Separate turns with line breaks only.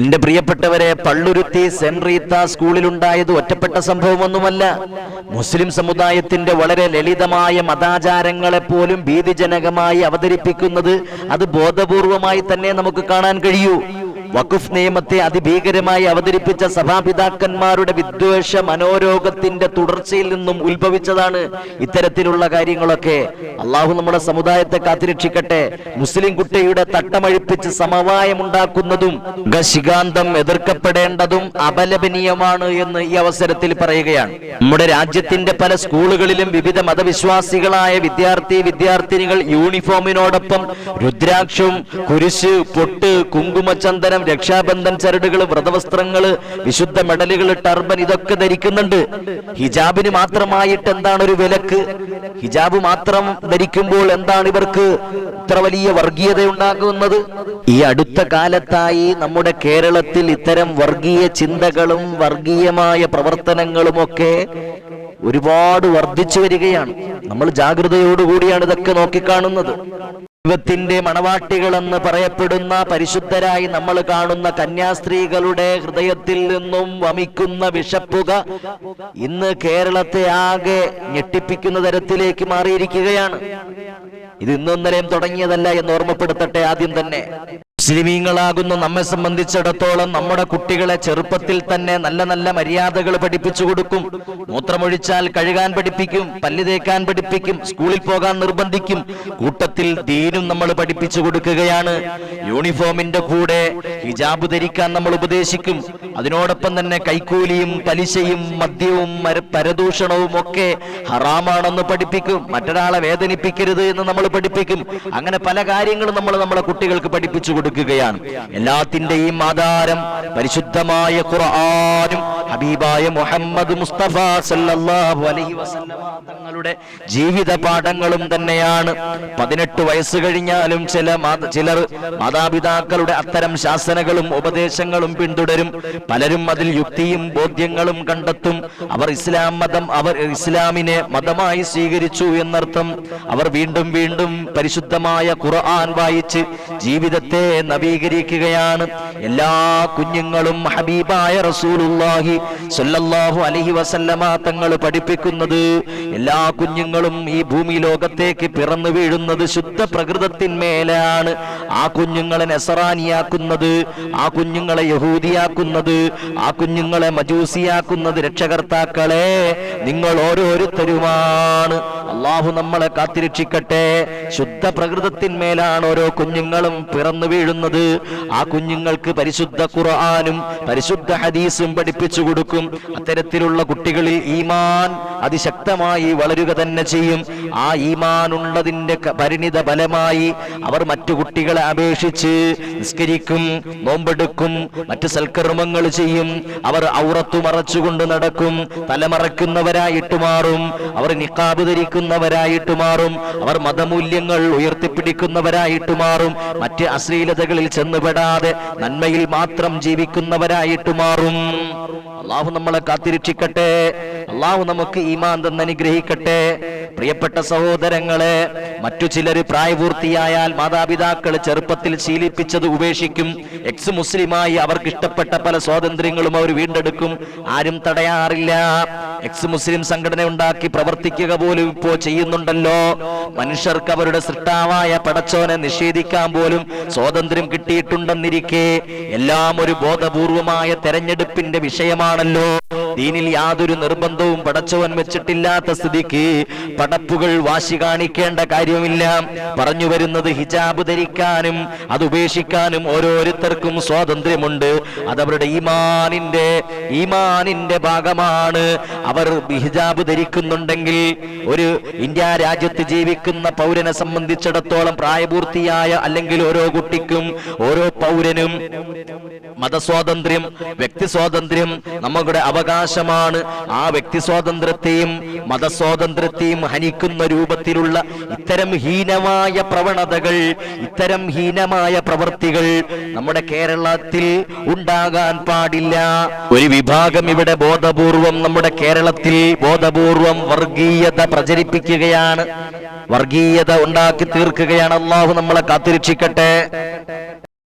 എന്റെ പ്രിയപ്പെട്ടവരെ പള്ളുരുത്തി സെന്റ് റീത്ത സ്കൂളിലുണ്ടായത് ഒറ്റപ്പെട്ട സംഭവമൊന്നുമല്ല. മുസ്ലിം സമുദായത്തിന്റെ വളരെ ലളിതമായ മതാചാരങ്ങളെ പോലും ഭീതിജനകമായി അവതരിപ്പിക്കുന്നത് അത് ബോധപൂർവമായി തന്നെ നമുക്ക് കാണാൻ കഴിയൂ. വഖഫ് നിയമത്തെ അതിഭീകരമായി അവതരിപ്പിച്ച സഭാപിതാക്കന്മാരുടെ വിദ്വേഷ മനോരോഗത്തിന്റെ തുടർച്ചയിൽ നിന്നും ഉത്ഭവിച്ചതാണ് ഇത്തരത്തിലുള്ള കാര്യങ്ങളൊക്കെ. അള്ളാഹു നമ്മുടെ സമുദായത്തെ കാത്തിരക്ഷിക്കട്ടെ. മുസ്ലിം കുട്ടിയുടെ തട്ടമഴിപ്പിച്ച് സമവായമുണ്ടാക്കുന്നതും ഗശികാന്തം എതിർക്കപ്പെടേണ്ടതും അപലപനീയമാണ് എന്ന് ഈ അവസരത്തിൽ പറയുകയാണ്. നമ്മുടെ രാജ്യത്തിന്റെ പല സ്കൂളുകളിലും വിവിധ മതവിശ്വാസികളായ വിദ്യാർത്ഥി വിദ്യാർത്ഥിനികൾ യൂണിഫോമിനോടൊപ്പം രുദ്രാക്ഷവും കുരിശ് പൊട്ട് കുങ്കുമചന്ദനം രക്ഷാബന്ധൻ ചരടുകൾ വ്രതവസ്ത്രങ്ങൾ വിശുദ്ധ മെഡലുകൾ ടർബൻ ഇതൊക്കെ ധരിക്കുന്നുണ്ട്. ഹിജാബിന് മാത്രമായിട്ട് എന്താണ് ഒരു വിലക്ക്? ഹിജാബ് മാത്രം ധരിക്കുമ്പോൾ എന്താണ് ഇവർക്ക് ഇത്ര വലിയ വർഗീയത ഉണ്ടാകുന്നത് ഈ അടുത്ത കാലത്തായി നമ്മുടെ കേരളത്തിൽ ഇത്തരം വർഗീയ ചിന്തകളും വർഗീയമായ പ്രവർത്തനങ്ങളും ഒക്കെ ഒരുപാട് വർദ്ധിച്ചു വരികയാണ്. നമ്മൾ ജാഗ്രതയോടുകൂടിയാണ് ഇതൊക്കെ നോക്കിക്കാണുന്നത്. ദൈവത്തിന്റെ മണവാട്ടികളെന്ന് പറയപ്പെടുന്ന പരിശുദ്ധരായി നമ്മൾ കാണുന്ന കന്യാസ്ത്രീകളുടെ ഹൃദയത്തിൽ നിന്നും വമിക്കുന്ന വിഷപ്പുക ഇന്ന് കേരളത്തെ ആകെ ഞെട്ടിപ്പിക്കുന്ന തരത്തിലേക്ക് മാറിയിരിക്കുകയാണ്. ഇത് ഇന്നും തുടങ്ങിയതല്ല എന്ന് ഓർമ്മപ്പെടുത്തട്ടെ ആദ്യം തന്നെ. മുസ്ലിമീങ്ങളാകുന്ന നമ്മെ സംബന്ധിച്ചിടത്തോളം നമ്മുടെ കുട്ടികളെ ചെറുപ്പത്തിൽ തന്നെ നല്ല നല്ല മര്യാദകൾ പഠിപ്പിച്ചു കൊടുക്കും. മൂത്രമൊഴിച്ചാൽ കഴുകാൻ പഠിപ്പിക്കും പല്ല് തേക്കാൻ പഠിപ്പിക്കും സ്കൂളിൽ പോകാൻ നിർബന്ധിക്കും. കൂട്ടത്തിൽ ദീനും നമ്മൾ പഠിപ്പിച്ചു കൊടുക്കുകയാണ്. യൂണിഫോമിന്റെ കൂടെ ഹിജാബ് ധരിക്കാൻ നമ്മൾ ഉപദേശിക്കും. അതിനോടൊപ്പം തന്നെ കൈക്കൂലിയും പലിശയും മദ്യവും പരദൂഷണവും ഒക്കെ ഹറാമാണെന്ന് പഠിപ്പിക്കും. മറ്റൊരാളെ വേദനിപ്പിക്കരുത് എന്ന് നമ്മൾ പഠിപ്പിക്കും. അങ്ങനെ പല കാര്യങ്ങളും നമ്മൾ നമ്മളെ കുട്ടികൾക്ക് പഠിപ്പിച്ചു കൊടുക്കുകയാണ് എല്ലാത്തിന്റെയും ആധാരം പരിശുദ്ധമായ ഖുർആനും ഹബീബായ മുഹമ്മദ് മുസ്തഫ സല്ലല്ലാഹു അലൈഹി വസല്ലമ തങ്ങളുടെ ജീവിത പാഠങ്ങളും തന്നെയാണ്. പതിനെട്ട് വയസ്സ് കഴിഞ്ഞാലും ചില ചിലർ മാതാപിതാക്കളുടെ അത്തരം ശാസനകളും ഉപദേശങ്ങളും പിന്തുടരും. പലരും അതിൽ യുക്തിയും ബോധ്യങ്ങളും കണ്ടെത്തും. അവർ ഇസ്ലാം മതം അവർ ഇസ്ലാമിനെ മതമായി സ്വീകരിച്ചു എന്നർത്ഥം. അവർ വീണ്ടും വീണ്ടും പരിശുദ്ധമായ ഖുർആൻ വായിച്ച് ജീവിതത്തെ നവീകരിക്കുകയാണ്. എല്ലാ കുഞ്ഞുങ്ങളും ഹബീബായ റസൂലുള്ളാഹി സ്വല്ലല്ലാഹു അലൈഹി വസല്ലമ തങ്ങൾ പഠിപ്പിക്കുന്നത് എല്ലാ കുഞ്ഞുങ്ങളും ഈ ഭൂമി ലോകത്തേക്ക് പിറന്നു വീഴുന്നത് ശുദ്ധ പ്രകൃതത്തിന്മേലാണ്. ആ കുഞ്ഞുങ്ങളെ നെസറാനിയാക്കുന്നത് ആ കുഞ്ഞുങ്ങളെ യഹൂദിയാക്കുന്നത് ആ കുഞ്ഞുങ്ങളെ മജൂസിയാക്കുന്നത് രക്ഷകർത്താക്കളെ നിങ്ങൾ ഓരോരുത്തരുമാണ്. അള്ളാഹു നമ്മളെ കാത്തിരക്ഷിക്കട്ടെ. ശുദ്ധ പ്രകൃതത്തിന്മേലാണ് ഓരോ കുഞ്ഞുങ്ങളും പിറന്നു വീഴുന്നത്. ആ കുഞ്ഞുങ്ങൾക്ക് പരിശുദ്ധ ഖുർആാനും പരിശുദ്ധ ഹദീസും പഠിപ്പിച്ചു കൊടുക്കും. അത്തരത്തിലുള്ള കുട്ടികളിൽ ഈമാൻ അതിശക്തമായി വളരുക തന്നെ ചെയ്യും. ആ ഈമാൻ ഉള്ളതിന്റെ പരിണിത ഫലമായി അവർ മറ്റു കുട്ടികളെ അപേക്ഷിച്ച് നിസ്കരിക്കും നോമ്പെടുക്കും മറ്റു സൽക്കർമ്മങ്ങൾ ചെയ്യും. അവർ ഔറത്തു മറച്ചുകൊണ്ട് നടക്കും. തലമറക്കുന്നവരായിട്ട് മാറും. അവർ നിക്കാബ് ധരിക്കുന്നവരായിട്ട് മാറും. അവർ മതമൂല്യങ്ങൾ ഉയർത്തിപ്പിടിക്കുന്നവരായിട്ട് മാറും. മറ്റ് അശ്ലീലതകളിൽ ചെന്നുപെടാതെ നന്മയിൽ മാത്രം ജീവിക്കുന്നവരായിട്ട് മാറും. അള്ളാഹു നമ്മളെ കാത്തിരക്ഷിക്കട്ടെ. അള്ളാഹു നമുക്ക് ഈമാൻ തന്ന് അനുഗ്രഹിക്കട്ടെ പ്രിയപ്പെട്ട സഹോദരങ്ങളെ മറ്റു ചിലര് പ്രായപൂർത്തിയായാൽ മാതാപിതാക്കൾ ചെറുപ്പത്തിൽ ശീലിപ്പിച്ചത് ഉപേക്ഷിക്കും. എക്സ് മുസ്ലിമായി അവർക്ക് ഇഷ്ടപ്പെട്ട പല സ്വാതന്ത്ര്യങ്ങളും അവർ വീണ്ടെടുക്കും. ആരും തടയാറില്ല. എക്സ് മുസ്ലിം സംഘടന ഉണ്ടാക്കി പ്രവർത്തിക്കുക പോലും ഇപ്പോ ചെയ്യുന്നുണ്ടല്ലോ. മനുഷ്യർക്ക് അവരുടെ സൃഷ്ടാവായ പടച്ചോനെ നിഷേധിക്കാൻ പോലും സ്വാതന്ത്ര്യം കിട്ടിയിട്ടുണ്ടെന്നിരിക്കെ. എല്ലാം ഒരു ബോധപൂർവമായ തെരഞ്ഞെടുപ്പിന്റെ വിഷയമാണല്ലോ. ദീനിൽ യാതൊരു നിർബന്ധവും പടച്ചവൻ വെച്ചിട്ടില്ലാത്ത സ്ഥിതിക്ക് പടപ്പുകൾ വാശി കാണിക്കേണ്ട കാര്യമില്ല. പറഞ്ഞു വരുന്നത് ഹിജാബ് ധരിക്കാനും അത് ഉപേക്ഷിക്കാനും ഓരോരുത്തർക്കും സ്വാതന്ത്ര്യമുണ്ട്. അതവരുടെ ഈമാനിന്റെ ഈമാനിന്റെ ഭാഗമാണ് അവർ ഹിജാബ് ധരിക്കുന്നുണ്ടെങ്കിൽ ഒരു ഇന്ത്യ രാജ്യത്ത് ജീവിക്കുന്ന പൗരനെ സംബന്ധിച്ചിടത്തോളം പ്രായപൂർത്തിയായ അല്ലെങ്കിൽ ഓരോ കുട്ടിക്കും ഓരോ പൗരനും മതസ്വാതന്ത്ര്യം വ്യക്തി സ്വാതന്ത്ര്യം നമ്മുടെ അവകാശമാണ്. ആ വ്യക്തി സ്വാതന്ത്ര്യത്തെയും മതസ്വാതന്ത്ര്യത്തെയും ഹനിക്കുന്ന രൂപത്തിലുള്ള ഇത്തരം ഹീനമായ പ്രവണതകൾ ഇത്തരം ഹീനമായ പ്രവൃത്തികൾ നമ്മുടെ കേരളത്തിൽ ഉണ്ടാകാൻ പാടില്ല. ഒരു വിഭാഗം ഇവിടെ ബോധപൂർവം നമ്മുടെ കേരളത്തിൽ ബോധപൂർവം വർഗീയത പ്രചരിപ്പിക്കുകയാണ്. വർഗീയത ഉണ്ടാക്കി തീർക്കുകയാണ്. അള്ളാഹു നമ്മളെ കാത്തിരക്ഷിക്കട്ടെ.